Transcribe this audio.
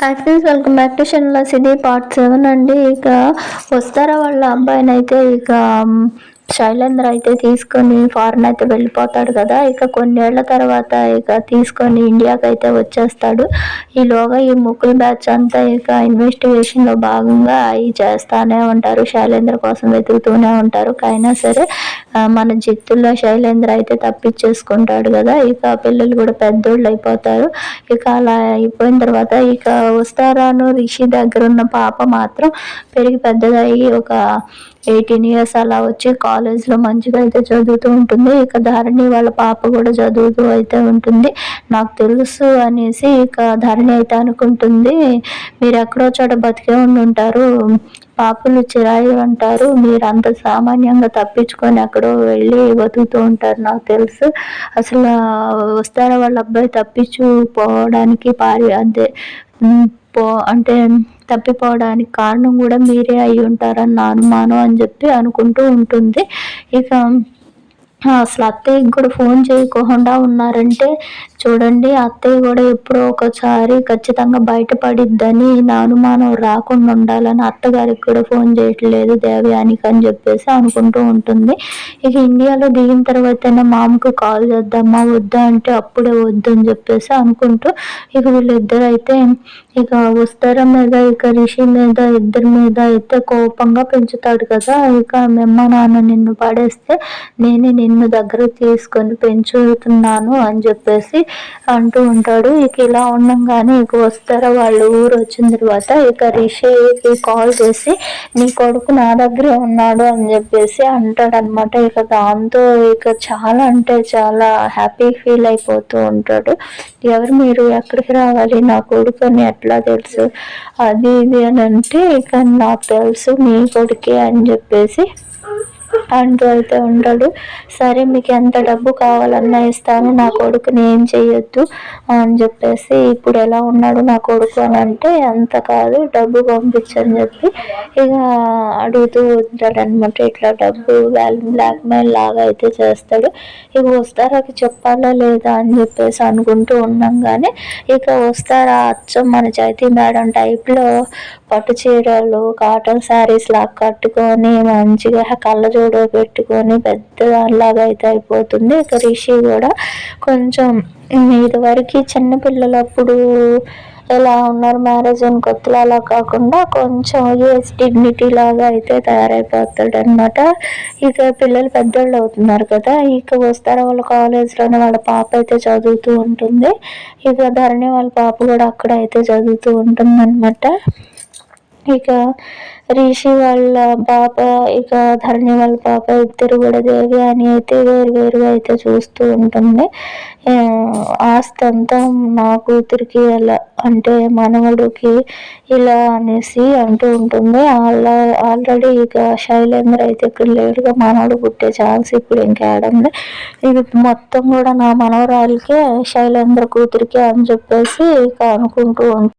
Hi friends welcome back to షన్లాస్ ఇది part seven అండి. ఇక వస్తారా వాళ్ళ అబ్బాయిని అయితే ఇక శైలేంద్ర అయితే తీసుకొని ఫారెన్ అయితే వెళ్ళిపోతాడు కదా. ఇక కొన్నేళ్ళ తర్వాత ఇక తీసుకొని ఇండియాకి అయితే వచ్చేస్తాడు. ఈలోగా ఈ ముకుల్ బ్యాచ్ అంతా ఇక ఇన్వెస్టిగేషన్లో భాగంగా అవి చేస్తానే ఉంటారు. శైలేంద్ర కోసం వెతుకుతూనే ఉంటారు. కైనా సరే మన జిత్తుల్లో శైలేంద్ర అయితే తప్పించేసుకుంటాడు కదా. ఇక పిల్లలు కూడా పెద్దోళ్ళు అయిపోతారు. ఇక అలా అయిపోయిన తర్వాత ఇక వస్తారాను రిషి దగ్గర ఉన్న పాప మాత్రం పెరిగి పెద్దదయ్యి ఒక ఎయిటీన్ ఇయర్స్ అలా వచ్చి కాలేజ్లో మంచిగా అయితే చదువుతూ ఉంటుంది. ఇక ధరణి వాళ్ళ పాప కూడా చదువుతూ అయితే ఉంటుంది. నాకు తెలుసు అనేసి ఇక ధరణి అయితే అనుకుంటుంది. మీరు ఎక్కడో చోట బతికే ఉండి ఉంటారు. పాపలు చిరాయి అంటారు మీరు అంత సామాన్యంగా తప్పించుకొని ఎక్కడో వెళ్ళి బతుకుతూ ఉంటారు నాకు తెలుసు. అసలు వస్తారా వాళ్ళ అబ్బాయి తప్పించుకోవడానికి పారి అంతే పో అంటే తప్పిపోవడానికి కారణం కూడా మీరే అయి ఉంటారని నా అనుమానం అని చెప్పి అనుకుంటూ ఉంటుంది. ఇక అసలు అత్తయ్యకి కూడా ఫోన్ చేయకుండా ఉన్నారంటే చూడండి అత్తయ్య కూడా ఎప్పుడో ఒకసారి ఖచ్చితంగా బయటపడిద్దని నా అనుమానం రాకుండా ఉండాలని అత్తగారికి కూడా ఫోన్ చేయట్లేదు దేవయానికి అని చెప్పేసి అనుకుంటూ ఉంటుంది. ఇక ఇండియాలో దిగిన తర్వాత మామకు కాల్ చేద్దామా వద్దా అంటే అప్పుడే వద్దు అని చెప్పేసి అనుకుంటూ ఇక వీళ్ళిద్దరు అయితే ఇక వస్తారా మీద ఇక రిషి మీద ఇద్దరి మీద అయితే కోపంగా పెంచుతాడు కదా. ఇక మెమ్మ నాన్న నిన్ను పడేస్తే నేనే నిన్ను దగ్గర తీసుకొని పెంచుతున్నాను అని చెప్పేసి అంటూ ఉంటాడు. ఇక ఇలా ఉండంగానే ఇక వస్తారా వాళ్ళు ఊరు వచ్చిన తర్వాత ఇక రిషేకి కాల్ చేసి నీ కొడుకు నా దగ్గరే ఉన్నాడు అని చెప్పేసి అంటాడనమాట ఇక దాంతో ఇక చాలా అంటే చాలా హ్యాపీ ఫీల్ అయిపోతూ ఉంటాడు. ఎవరు మీరు? ఎక్కడికి రావాలి? నా కొడుకు అని ఎట్లా తెలుసు? అది ఇది అని అంటే ఇక నాకు తెలుసు మీ కొడుకే అని చెప్పేసి అంటూ అయితే ఉంటాడు సరే మీకు ఎంత డబ్బు కావాలన్నా ఇస్తాను. నా కొడుకుని ఏం చేయొద్దు అని చెప్పేసి ఇప్పుడు ఎలా ఉన్నాడు నా కొడుకు అని అంటే అంత కాదు డబ్బు పంపించని చెప్పి ఇక అడుగుతూ ఉంటాడు అనమాట ఇట్లా డబ్బు బ్లాక్ మెయిల్ లాగా అయితే చేస్తాడు. ఇక వస్తారాకి చెప్పాలా లేదా అని చెప్పేసి అనుకుంటూ ఉన్నాగానే ఇక వస్తారా అచ్చం మన చైతీ మేడం టైప్లో పట్టు చీరలు కాటన్ శారీస్ లాగా కట్టుకొని మంచిగా కళ్ళజోడు పెట్టుకొని పెద్ద దానిలాగా అయితే అయిపోతుంది. ఇక రిషి కూడా కొంచెం ఇదివరకు చిన్న పిల్లలప్పుడు ఎలా ఉన్నారు మ్యారేజ్ అని కొత్తలో అలా కాకుండా కొంచెం ఏజ్ డిగ్నిటీ లాగా అయితే తయారైపోతాడు అనమాట ఇక పిల్లలు పెద్దోళ్ళు అవుతున్నారు కదా ఇక వస్తారా వాళ్ళ కాలేజ్లోనే వాళ్ళ పాప అయితే చదువుతూ ఉంటుంది. ఇక ధరణి వాళ్ళ పాప కూడా అక్కడ అయితే చదువుతూ ఉంటుంది అనమాట ఇక రిషి వాళ్ళ పాప ఇక ధరణి వాళ్ళ పాప ఇద్దరు కూడా దేవి అని అయితే వేరు వేరుగా అయితే చూస్తూ ఉంటుంది. ఆస్తి అంతా నా కూతురికి ఎలా అంటే మనవడికి ఇలా అనేసి అంటూ ఉంటుంది. అలా ఆల్రెడీ ఇక శైలేంద్ర అయితే ఇక్కడ లేడుగా మనవడు పుట్టే ఛాన్స్ ఇప్పుడు ఇంకేడండి ఇది మొత్తం కూడా నా మనవరాలకే శైలేంద్ర కూతురికి అని చెప్పేసి ఇక అనుకుంటూ ఉంటుంది